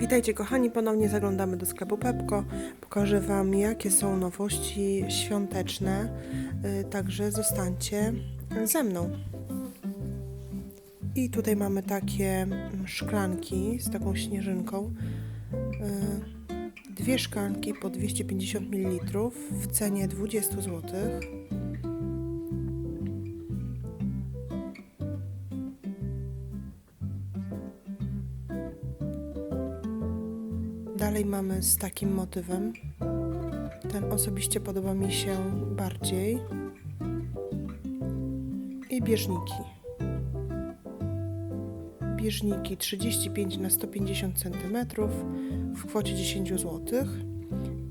Witajcie kochani, ponownie zaglądamy do sklepu Pepko. Pokażę Wam jakie są nowości świąteczne, y, także zostańcie ze mną. I tutaj mamy takie szklanki z taką śnieżynką. Y, Dwie szklanki po 250 ml w cenie 20 zł. Dalej mamy z takim motywem. Ten osobiście podoba mi się bardziej. I bieżniki. Bieżniki 35 na 150 cm w kwocie 10 zł.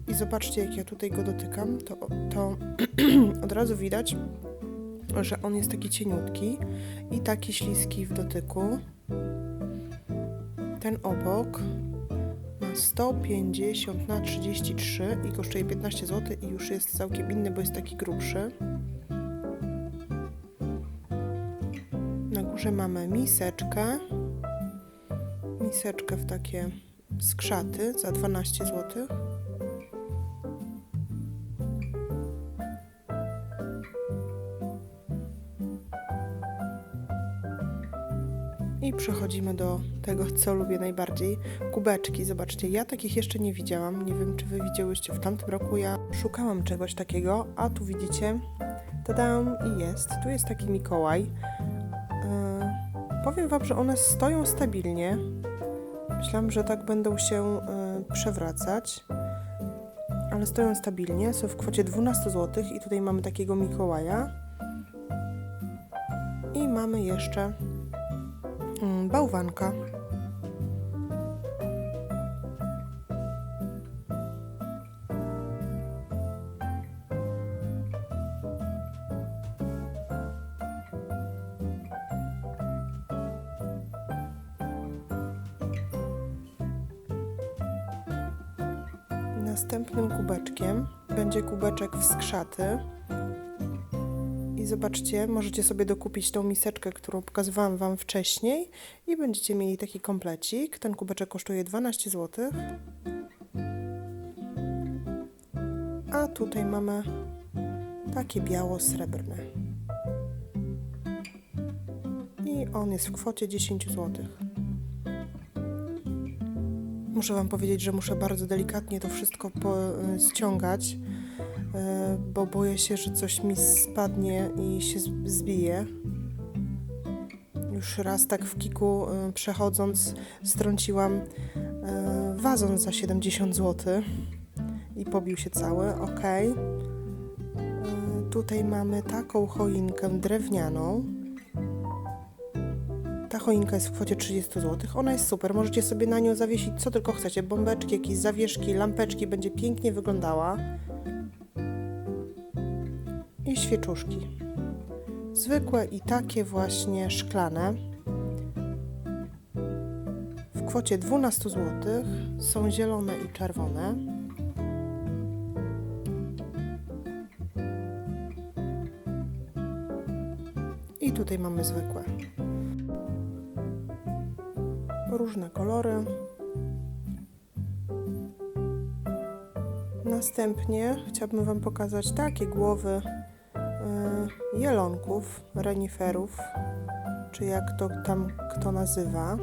I zobaczcie, jak ja tutaj go dotykam, to, to od razu widać, że on jest taki cieniutki i taki śliski w dotyku. Ten obok 150 na 33 i kosztuje 15 zł i już jest całkiem inny, bo jest taki grubszy. Na górze mamy miseczkę. Miseczkę w takie skrzaty za 12 zł. I przechodzimy do tego, co lubię najbardziej. Kubeczki, zobaczcie, ja takich jeszcze nie widziałam. Nie wiem, czy wy widziałyście w tamtym roku. Ja szukałam czegoś takiego, a tu widzicie, tadam i jest. Tu jest taki Mikołaj. Yy, powiem wam, że one stoją stabilnie. Myślałam, że tak będą się yy, przewracać, ale stoją stabilnie. Są w kwocie 12 zł i tutaj mamy takiego Mikołaja. I mamy jeszcze bałwanka. Następnym kubeczkiem będzie kubeczek w skrzaty. Zobaczcie, możecie sobie dokupić tą miseczkę, którą pokazywałam Wam wcześniej i będziecie mieli taki komplecik. Ten kubeczek kosztuje 12 zł. A tutaj mamy takie biało-srebrne. I on jest w kwocie 10 zł. Muszę Wam powiedzieć, że muszę bardzo delikatnie to wszystko po, ściągać, e, bo boję się, że coś mi spadnie i się zbije. Już raz tak w kiku e, przechodząc strąciłam e, wazon za 70 zł i pobił się cały. Ok. E, Tutaj mamy taką choinkę drewnianą. Ta choinka jest w kwocie 30 zł. Ona jest super. Możecie sobie na nią zawiesić co tylko chcecie. Bombeczki, jakieś zawieszki, lampeczki. Będzie pięknie wyglądała. I świeczuszki. Zwykłe i takie właśnie szklane. W kwocie 12 zł. Są zielone i czerwone. I tutaj mamy zwykłe. różne kolory. Następnie chciałabym Wam pokazać takie głowy jelonków, reniferów, czy jak to tam kto nazywa.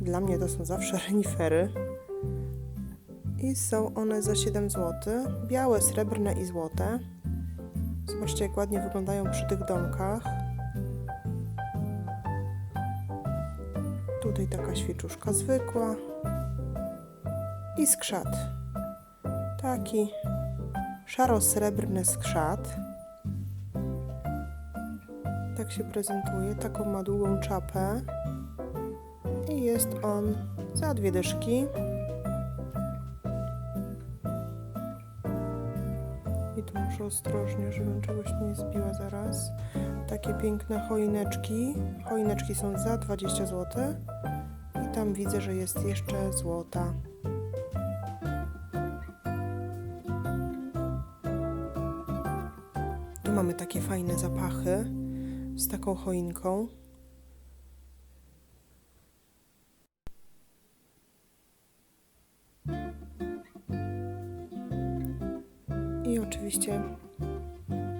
Dla mnie to są zawsze renifery. I są one za 7 zł. Białe, srebrne i złote. Zobaczcie, jak ładnie wyglądają przy tych domkach. Tutaj taka świeczuszka zwykła i skrzat. Taki szaro-srebrny skrzat. Tak się prezentuje. Taką ma długą czapę. I jest on za dwie dyszki. I tu muszę ostrożnie, żebym czegoś nie zbiła zaraz. Takie piękne choineczki. Choineczki są za 20 zł. I tam widzę, że jest jeszcze złota. Tu mamy takie fajne zapachy z taką choinką. I oczywiście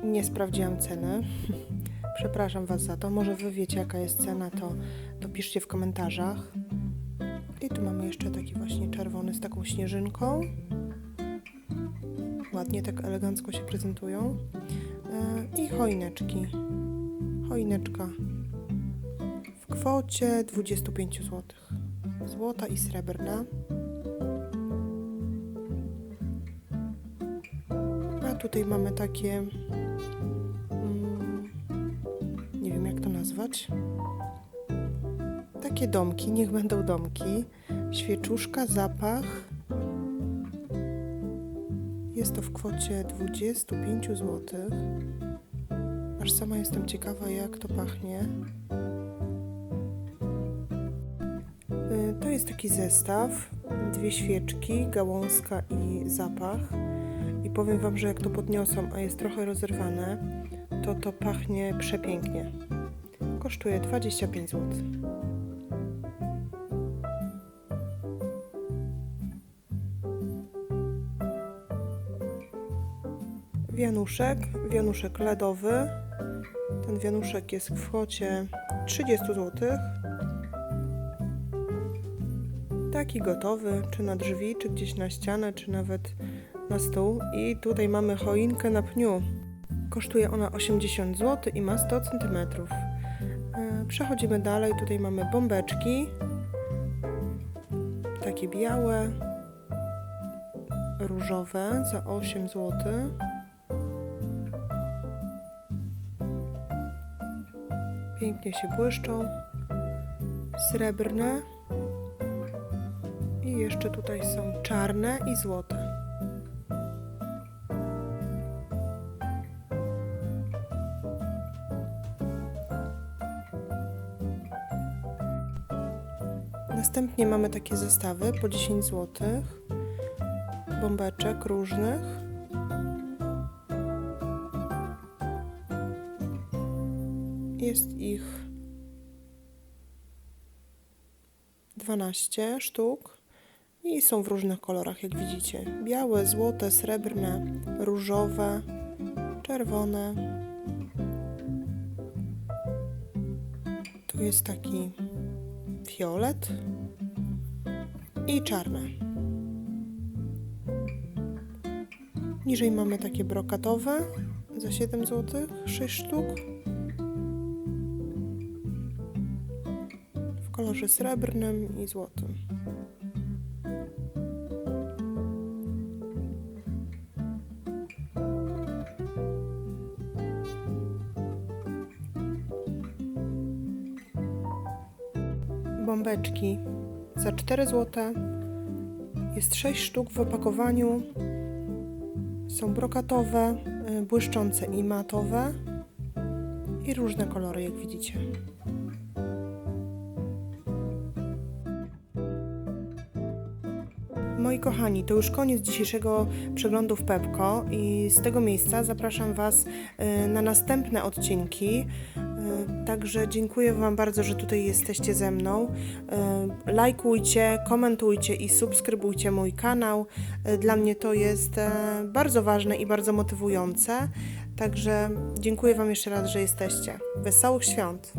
nie sprawdziłam ceny. Przepraszam Was za to. Może Wy wiecie, jaka jest cena, to, to piszcie w komentarzach. I tu mamy jeszcze taki właśnie czerwony z taką śnieżynką. Ładnie tak elegancko się prezentują. E, I choineczki. Choineczka w kwocie 25 zł. Złota i srebrna. A tutaj mamy takie. Mm, nie wiem jak to nazwać. Takie domki, niech będą domki. Świeczuszka, zapach. Jest to w kwocie 25 zł. Aż sama jestem ciekawa, jak to pachnie. Y, To jest taki zestaw. Dwie świeczki, gałązka i zapach. I powiem Wam, że jak to podniosą, a jest trochę rozerwane, to to pachnie przepięknie. Kosztuje 25 zł. Wianuszek, wianuszek LEDowy. Ten wianuszek jest w kwocie 30 zł. Taki gotowy, czy na drzwi, czy gdzieś na ścianę, czy nawet na stół. I tutaj mamy choinkę na pniu. Kosztuje ona 80 zł i ma 100 cm. E, Przechodzimy dalej. Tutaj mamy bombeczki. Takie białe, różowe za 8 zł. Pięknie się błyszczą. Srebrne. I jeszcze tutaj są czarne i złote. Następnie mamy takie zestawy po 10 zł. Bombeczek różnych. Jest ich 12 sztuk i są w różnych kolorach, jak widzicie. Białe, złote, srebrne, różowe, czerwone. Tu jest taki fiolet i czarne. Niżej mamy takie brokatowe za 7 zł, 6 sztuk. Kolorze srebrnym i złotym. Bombeczki za 4 zł. Jest 6 sztuk w opakowaniu. Są brokatowe, y, błyszczące i matowe. I różne kolory, jak widzicie. Moi kochani, to już koniec dzisiejszego przeglądu w Pepko i z tego miejsca zapraszam Was y, na następne odcinki. Y, Także dziękuję Wam bardzo, że tutaj jesteście ze mną. Y, Lajkujcie, komentujcie i subskrybujcie mój kanał. Dla mnie to jest bardzo ważne i bardzo motywujące. Także dziękuję Wam jeszcze raz, że jesteście. Wesołych świąt!